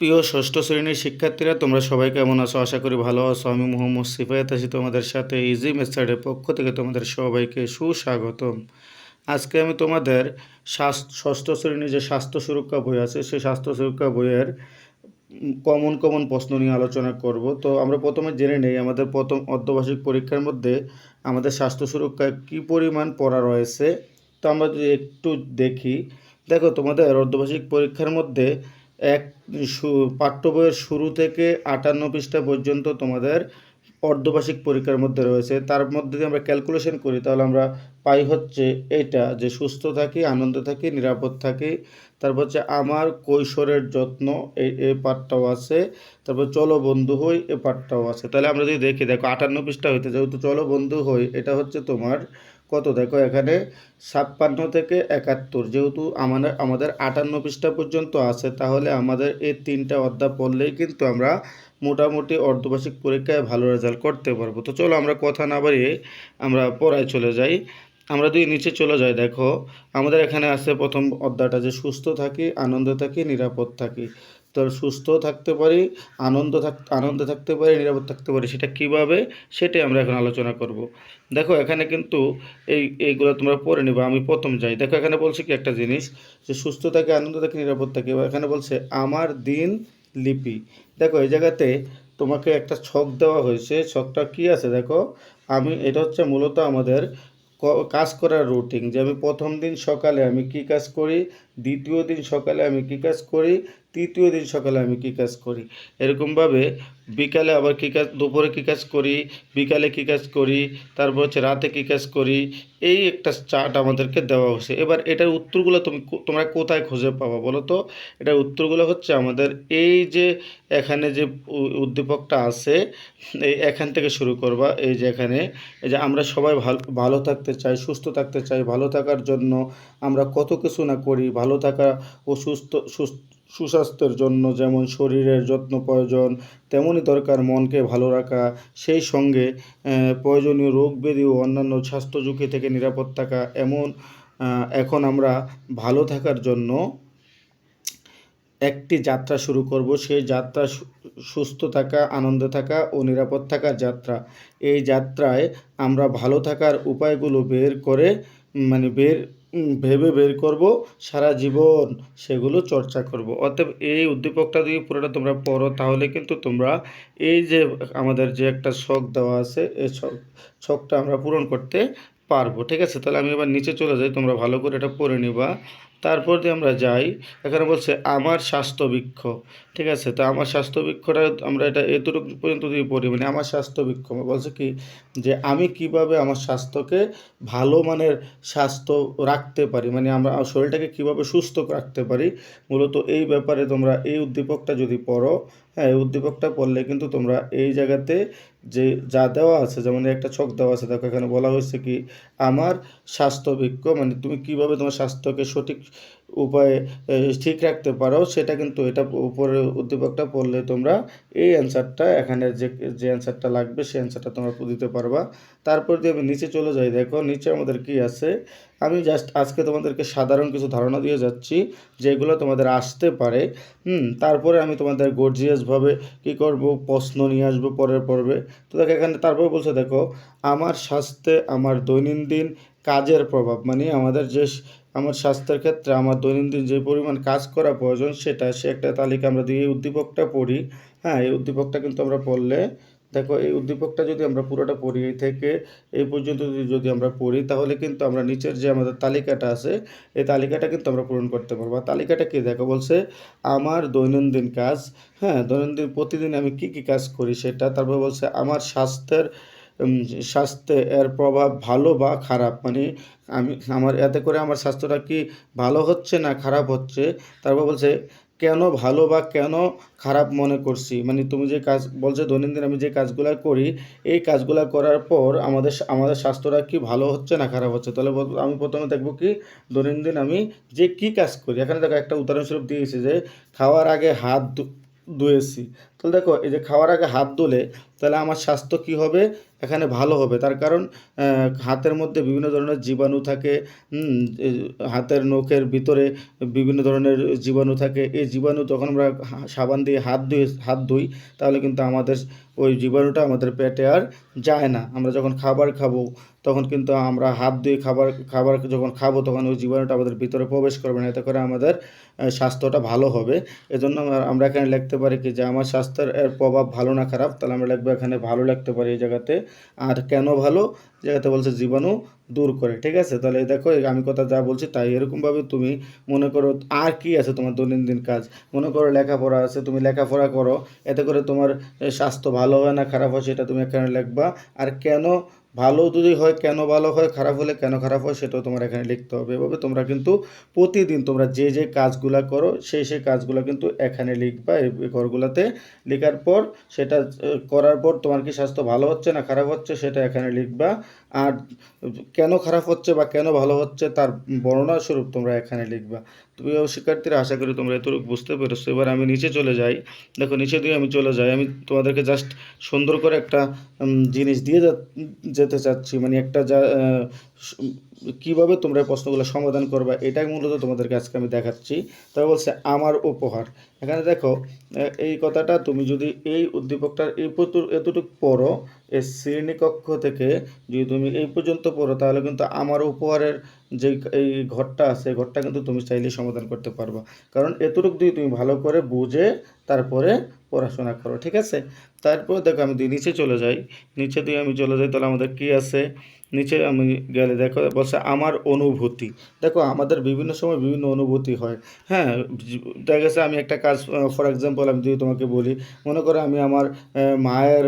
প্রিয় ষষ্ঠ শ্রেণির শিক্ষার্থীরা, তোমরা সবাই কেমন আছো? আশা করি ভালো আছো। আমি মোহাম্মদ সিফায়াত আছি তোমাদের সাথে। ইজি মেথডের পক্ষ থেকে তোমাদের সবাইকে সুস্বাগতম। আজকে আমি তোমাদের ষষ্ঠ শ্রেণির যে স্বাস্থ্য সুরক্ষা বই আছে, সেই স্বাস্থ্য সুরক্ষা বইয়ের কমন কমন প্রশ্ন নিয়ে আলোচনা করব। তো আমরা প্রথমে জেনে নেই, আমাদের প্রথম অর্ধবার্ষিক পরীক্ষার মধ্যে আমাদের স্বাস্থ্য সুরক্ষায় কী পরিমাণ পড়া রয়েছে? তো আমরা যদি একটু দেখি। দেখো, তোমাদের অর্ধবার্ষিক পরীক্ষার মধ্যে এক পাঠ্য বইয়ের শুরু থেকে আটান্ন পৃষ্ঠা পর্যন্ত তোমাদের অর্ধবার্ষিক পরীক্ষার মধ্যে রয়েছে। তার মধ্যে যদি আমরা ক্যালকুলেশন করি, তাহলে আমরা পাই হচ্ছে এটা, যে সুস্থ থাকি, আনন্দ থাকি, নিরাপদ থাকি। তারপর হচ্ছে আমার কৈশোরের যত্ন এই এই পাঠটাও আছে। তারপর চলো বন্ধু হই, এ পাঠটাও আছে। তাহলে আমরা যদি দেখি, দেখো আটান্ন পৃষ্ঠা হইতে যেহেতু চলো বন্ধু হই, এটা হচ্ছে তোমার কত? দেখো, এখানে ছাপ্পান্ন থেকে একাত্তর, যেহেতু আমাদের আমাদের আটান্ন পৃষ্ঠা পর্যন্ত আছে, তাহলে আমাদের এই তিনটা অধ্যায় পড়লেই কিন্তু আমরা মোটামুটি অর্ধবার্ষিক পরীক্ষায় ভালো রেজাল্ট করতে পারব। তো চলো আমরা কথা না বাড়িয়ে আমরা পড়ায় চলে যাই। আমরা যদি নিচে চলে যাই, দেখো, আমাদের এখানে আছে প্রথম অধ্যায়টা যে সুস্থ থাকি, আনন্দে থাকি, নিরাপদ থাকি। তো সুস্থ থাকতে পারি, আনন্দ থাক, আনন্দে থাকতে পারি, নিরাপদ থাকতে পারি, সেটা কীভাবে? সেটাই আমরা এখন আলোচনা করব। দেখো, এখানে কিন্তু এই, এইগুলো তোমরা পড়ে নিবা, আমি প্রথম যাই। দেখো, এখানে বলছে কি একটা জিনিস, যে সুস্থ থাকে, আনন্দ থাকে, নিরাপদ থাকে। এখানে বলছে, আমার দিন লিপি। দেখো, এই জায়গাতে তোমাকে একটা ছক দেওয়া হয়েছে। ছকটা কি আছে? দেখো, আমি, এটা হচ্ছে মূলত আমাদের কাজ করার রুটিন যে আমি প্রথম দিন সকালে আমি কি কাজ করি, দ্বিতীয় দিন সকালে আমি কি কাজ করি তৃতীয় দিন সকালে আমি কী কাজ করি? এরকমভাবে বিকালে আবার কী কাজ, দুপুরে কী কাজ করি, বিকালে কী কাজ করি, তারপর হচ্ছে রাতে কী কাজ করি, এই একটা চার্ট আমাদেরকে দেওয়া হয়েছে। এবার এটার উত্তরগুলো তুমি তোমরা কোথায় খুঁজে পাবা বলো তো? এটার উত্তরগুলো হচ্ছে আমাদের এই যে এখানে যে উদ্দীপকটা আছে, এই এখান থেকে শুরু করবা। এই যে এখানে, এই যে আমরা সবাই ভালো ভালো থাকতে চাই, সুস্থ থাকতে চাই, ভালো থাকার জন্য আমরা কত কিছু না করি, ভালো থাকা ও সুস্থ সুস্থ সুস্বাস্থ্যের জন্য, যেমন শরীরের যত্ন প্রয়োজন তেমনই দরকার মনকে ভালো রাখা। সেই সঙ্গে প্রয়োজনীয় রোগ ব্যাধি ও অন্যান্য স্বাস্থ্য ঝুঁকি থেকে নিরাপদ থাকা। এমন এখন আমরা ভালো থাকার জন্য একটি যাত্রা শুরু করব। সেই যাত্রা সুস্থ থাকা, আনন্দে থাকা ও নিরাপদ থাকার যাত্রা। এই যাত্রায় আমরা ভালো থাকার উপায়গুলো বের করে মানে বের ভেবে বের করব, সারা জীবন সেগুলো চর্চা করব। অতএব এই উদ্দীপকটা যদি পুরোটা তোমরা পড়ো, তাহলে কিন্তু তোমরা এই যে আমাদের যে একটা শখ দেওয়া আছে এই শখ, শখটা আমরা পূরণ করতে পারব। ঠিক আছে? তাহলে আমি এবার নিচে চলে যাই, তোমরা ভালো করে এটা পড়ে নিবা। তারপর দিয়ে আমরা যাই। এখানে বলছে, আমার স্বাস্থ্য বৃক্ষ ঠিক আছে? তো আমার স্বাস্থ্য বৃক্ষটা আমরা এটা এতটুকু পর্যন্ত দিয়ে পড়ি। মানে আমার স্বাস্থ্য বৃক্ষ বলছে কি? যে আমি কীভাবে আমার স্বাস্থ্যকে ভালো মানের স্বাস্থ্য রাখতে পারি? মানে আমরা আমার শরীরটাকে কীভাবে সুস্থ রাখতে পারি? মূলত এই ব্যাপারে তোমরা এই উদ্দীপকটা যদি পড়ো হ্যাঁ এই উদ্দীপকটা পড়লে কিন্তু তোমরা এই জায়গাতে যে যা দেওয়া আছে, যেমন একটা ছক দেওয়া আছে, দেখো এখানে বলা হয়েছে কি, আমার স্বাস্থ্য মানে তুমি কীভাবে তোমার স্বাস্থ্যকে সঠিক উপায়ে ঠিক রাখতে পারো, সেটা কিন্তু এটা উপরে উদ্দীপকটা পড়লে তোমরা এই অ্যান্সারটা, এখানে যে যে অ্যান্সারটা লাগবে সেই অ্যান্সারটা তোমরা দিতে পারবা। তারপর দিয়ে আমি নিচে চলে যাই, দেখো নিচে আমাদের কি আছে আমি জাস্ট আজকে তোমাদেরকে সাধারণ কিছু ধারণা দিয়ে যাচ্ছি, যেগুলো তোমাদের আসতে পারে। হুম, তারপরে আমি তোমাদের গর্জিয়াসভাবে কী করব, প্রশ্ন নিয়ে আসব পরের পর্বে। তো দেখো এখানে তারপরে বলছে, দেখো, আমার স্বাস্থ্যে আমার দৈনন্দিন কাজের প্রভাব মানে আমাদের যে আমার স্বাস্থ্যের ক্ষেত্রে আমার দৈনন্দিন যে পরিমাণ কাজ করা প্রয়োজন, সেটা সে একটা তালিকা আমরা দিয়ে উদ্দীপকটা পড়ি। হ্যাঁ এই উদ্দীপকটা কিন্তু আমরা পড়লে দেখো, এই উদ্দীপকটা যদি আমরা পুরোটা পড়ি, এই থেকে এই পর্যন্ত যদি আমরা পড়ি, তাহলে কিন্তু আমরা নিচের যে আমাদের তালিকাটা আছে, এই তালিকাটা কিন্তু আমরা পূরণ করতে পারব। তালিকাটা কি? দেখো, বলছে, আমার দৈনন্দিন কাজ। হ্যাঁ দৈনন্দিন, প্রতিদিন আমি কি কি কাজ করি সেটা? তারপর বলছে, আমার স্বাস্থ্যের স্বাস্থ্যে এর প্রভাব ভালো বা খারাপ? মানে আমি, আমার, এতে করে আমার স্বাস্থ্যটা কি ভালো হচ্ছে না খারাপ হচ্ছে? তারপর বলছে কেন ভালো বা কেন খারাপ মনে করছি? মানে তুমি যে কাজ, বলছো দৈনন্দিন আমি যে কাজগুলো করি, এই কাজগুলো করার পর আমাদের আমাদের স্বাস্থ্যটা কি ভালো হচ্ছে না খারাপ হচ্ছে? তাহলে আমি প্রথমে দেখব কি দৈনন্দিন আমি যে কি কাজ করি? এখানে দেখো একটা উদাহরণস্বরূপ দিয়েছি যে খাওয়ার আগে হাত ধুয়েছি। তাহলে দেখো, এই যে খাওয়ার আগে হাত ধুলে তাহলে আমার স্বাস্থ্য কী হবে? এখানে ভালো হবে। তার কারণ হাতের মধ্যে বিভিন্ন ধরনের জীবাণু থাকে হাতের নখের ভিতরে বিভিন্ন ধরনের জীবাণু থাকে। এই জীবাণু যখন আমরা সাবান দিয়ে হাত ধুয়ে, হাত ধুই, তাহলে কিন্তু আমাদের ওই জীবাণুটা আমাদের পেটে আর যায় না। আমরা যখন খাবার খাব, তখন কিন্তু আমরা হাত ধুয়ে খাবার খাবার যখন খাব, তখন ওই জীবাণুটা আমাদের ভিতরে প্রবেশ করবে না। এতে করে আমাদের স্বাস্থ্যটা ভালো হবে। এজন্য আমরা- এখানে লিখতে পারি কি যে আমার স্বাস্থ্যের এর প্রভাব ভালো না খারাপ, তাহলে আমরা লিখব এখানে ভালো লিখতে পারি এই জায়গাতে। আর কেন ভালো? জায়গাতে বলছে জীবাণু দূর করে, ঠিক আছে? তাহলে দেখো আমি কথা যা বলছি তাই এরকমভাবে তুমি মনে করো আর কি আছে তোমার দৈনন্দিন কাজ? মনে করো লেখাপড়া আছে, তুমি লেখাপড়া করো, এতে করে তোমার স্বাস্থ্য ভালো হয় না, খারাপ হয় সেটা তুমি এখানে লিখবা। আর কেন ভালো যদি হয়, কেন ভালো হয়, খারাপ হলে কেন খারাপ হয় সেটাও তোমার এখানে লিখতে হবে। এভাবে তোমরা কিন্তু প্রতিদিন তোমরা যে যে কাজগুলা করো, সেই সেই কাজগুলো কিন্তু এখানে লিখবা, এই ঘরগুলোতে। লেখার পর সেটা করার পর তোমার কি স্বাস্থ্য ভালো হচ্ছে না খারাপ হচ্ছে সেটা এখানে লিখবা। আর কেন খারাপ হচ্ছে বা কেন ভালো হচ্ছে তার বর্ণনা স্বরূপ তোমরা এখানে লিখবা। প্রিয় শিক্ষার্থীরা আশা করি তোমরা এতটুকু বুঝতে পেরেছ। এবার আমি নিচে চলে যাই। দেখো, নিচে দিয়ে আমি চলে যাই। আমি তোমাদেরকে জাস্ট সুন্দর করে একটা জিনিস দিয়ে যেতে চাচ্ছি। মানে একটা যা কীভাবে তোমরা প্রশ্নগুলো সমাধান করবা, এটাই মূলত তোমাদেরকে আজকে আমি দেখাচ্ছি। তবে বলছে, আমার উপহার। এখানে দেখো এই কথাটা তুমি যদি এই উদ্দীপকটার এই এতটুকু পড়ো এই শ্রেণীকক্ষ থেকে যদি তুমি এই পর্যন্ত পড়ো, তাহলে কিন্তু আমার উপহারের যে এই ঘরটা আছে, ঘরটা কিন্তু তুমি চাইলেই সমাধান করতে পারবা। কারণ এতটুকু দিয়ে তুমি ভালো করে বুঝে তারপরে পড়াশোনা করো, ঠিক আছে? তারপর দেখো আমি দিয়ে নিচে চলে যাই। নিচে দিয়ে আমি চলে যাই, তাহলে আমাদের কি আছে? নিচে আমি গেলে দেখো, বলছে আমার অনুভূতি। দেখো আমাদের বিভিন্ন সময় বিভিন্ন অনুভূতি হয়। হ্যাঁ দেখা গেছে আমি একটা কাজ ফর এক্সাম্পল আমি যদি তোমাকে বলি, মনে করো আমি আমার মায়ের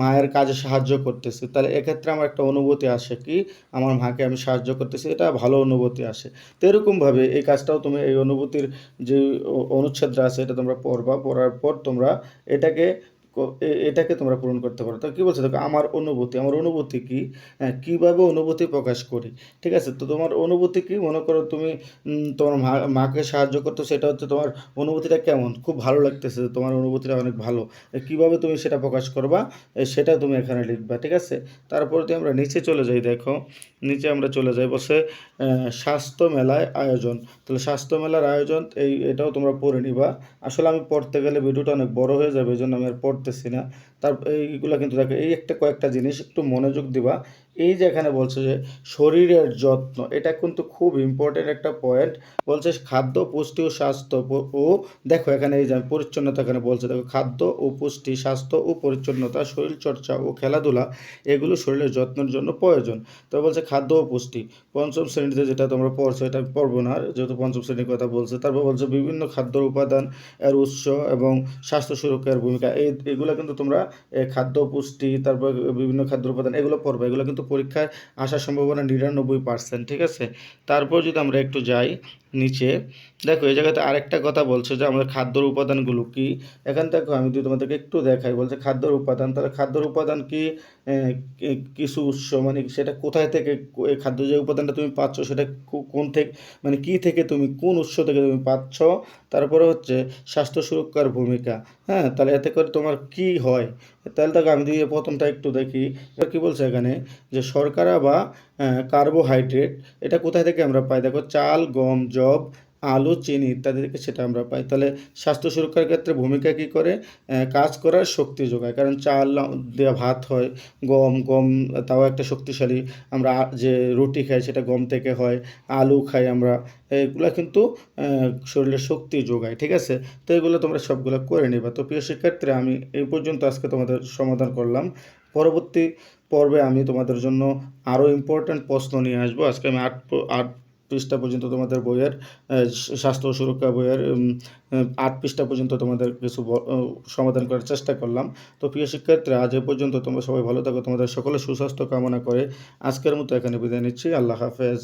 মায়ের কাজে সাহায্য করতেছি, তাহলে এক্ষেত্রে আমার একটা অনুভূতি আসে কি? আমার মাকে আমি সাহায্য করতেছি, এটা ভালো অনুভূতি আসে। তো এরকমভাবে এই কাজটাও তুমি, এই অনুভূতির যে অনুচ্ছেদটা আছে, এটা তোমরা পড়বা, পড়ার পর তোমরা এটাকে এটাকে তোমরা পূরণ করতে পারো। তো কী বলছো? দেখো, আমার অনুভূতি আমার অনুভূতি কি? কীভাবে অনুভূতি প্রকাশ করি? ঠিক আছে? তো তোমার অনুভূতি কি? মনে করো তুমি তোমার মা, মাকে সাহায্য করতো, সেটা হচ্ছে তোমার অনুভূতিটা কেমন? খুব ভালো লাগতেছে তোমার অনুভূতিটা অনেক ভালো। কীভাবে তুমি সেটা প্রকাশ করবা? সেটা তুমি এখানে লিখবা, ঠিক আছে? তারপর দিয়ে আমরা নিচে চলে যাই, দেখো। নিচে আমরা চলে যাই বসে স্বাস্থ্য মেলায় আয়োজন। তাহলে স্বাস্থ্য মেলার আয়োজন, এই, এটাও তোমরা পড়ে নিবা। আসলে আমি পড়তে গেলে ভিডিওটা অনেক বড় হয়ে যাবে এই জন্য আমি আর পড়তেছি না। তার এইগুলো কিন্তু দেখো এই একটা কয়েকটা জিনিস একটু মনোযোগ দিবা। এই যে এখানে বলছে যে শরীরের যত্ন, এটা কিন্তু খুব ইম্পর্টেন্ট একটা পয়েন্ট বলছে খাদ্য, পুষ্টি ও স্বাস্থ্য ও দেখো এখানে এই যে পরিচ্ছন্নতা এখানে বলছে, দেখো খাদ্য ও পুষ্টি, স্বাস্থ্য ও পরিচ্ছন্নতা শরীরচর্চা ও খেলাধুলা, এগুলো শরীরের যত্নের জন্য প্রয়োজন। তো বলছে খাদ্য ও পুষ্টি, পঞ্চম শ্রেণীতে যেটা তোমরা পড়ছো এটা পড়ব না, যেহেতু পঞ্চম শ্রেণির কথা বলছে। তারপর বলছে বিভিন্ন খাদ্যর উপাদান এর উৎস এবং স্বাস্থ্য সুরক্ষার ভূমিকা, এই, এগুলো কিন্তু তোমরা খাদ্য, পুষ্টি, তারপর বিভিন্ন খাদ্য উপাদান এগুলো পড়বে, এগুলো কিন্তু পরীক্ষায় আসার সম্ভাবনা নিরানব্বই পার্সেন্ট ঠিক আছে? তারপর যদি আমরা একটু যাই নিচে। দেখো, এই জায়গাতে আরেকটা কথা বলছে যে আমাদের খাদ্যর উপাদানগুলো কি? এখান দেখো আমি যদি তোমাদেরকে একটু দেখাই, বলছে খাদ্যর উপাদান, তাহলে খাদ্যর উপাদান কি? কিছু উৎস মানে সেটা কোথায় থেকে এই খাদ্য যে উপাদানটা তুমি পাচ্ছ, সেটা কোন থেকে মানে কি থেকে তুমি, কোন উৎস থেকে তুমি পাচ্ছ? তারপরে হচ্ছে স্বাস্থ্য সুরক্ষার ভূমিকা। হ্যাঁ তাহলে এতে করে তোমার কি হয়? তাহলে দেখো, আমি যদি প্রথমটা একটু দেখি এটা কি বলছে এখানে? যে শর্করা বা কার্বোহাইড্রেট এটা কোথায় থেকে আমরা পাই? দেখো চাল গম জব আলু চিনি ইত্যাদি থেকে সেটা আমরা পাই। তাহলে স্বাস্থ্য সুরক্ষার ক্ষেত্রে ভূমিকা কী করে? কাজ করার শক্তি যোগায়। কারণ চাল দেওয়া ভাত হয় গম গম তাও একটা শক্তিশালী আমরা যে রুটি খাই সেটা গম থেকে হয় আলু খাই আমরা এগুলো কিন্তু আহ, শরীরের শক্তি যোগায় ঠিক আছে? তো এগুলো তোমরা সবগুলো করে নিবা। তো প্রিয় শিক্ষার্থীরা আমি এই পর্যন্ত আজকে তোমাদের সমাধান করলাম। পরবর্তী পর্বে আমি তোমাদের জন্য আরও ইম্পর্ট্যান্ট প্রশ্ন নিয়ে আসব। আজকে আমি আট আট পৃষ্ঠা পর্যন্ত তোমাদের বইয়ের স্বাস্থ্য সুরক্ষা বইয়ের আট পৃষ্ঠা পর্যন্ত তোমাদের কিছু সমাধান করার চেষ্টা করলাম। তো প্রিয় শিক্ষার্থীরা, আজ এ পর্যন্ত তোমরা সবাই ভালো থাকো, তোমাদের সকলে সুস্বাস্থ্য কামনা করে আজকের মতো এখানে বিদায় নিচ্ছি। আল্লাহ হাফেজ।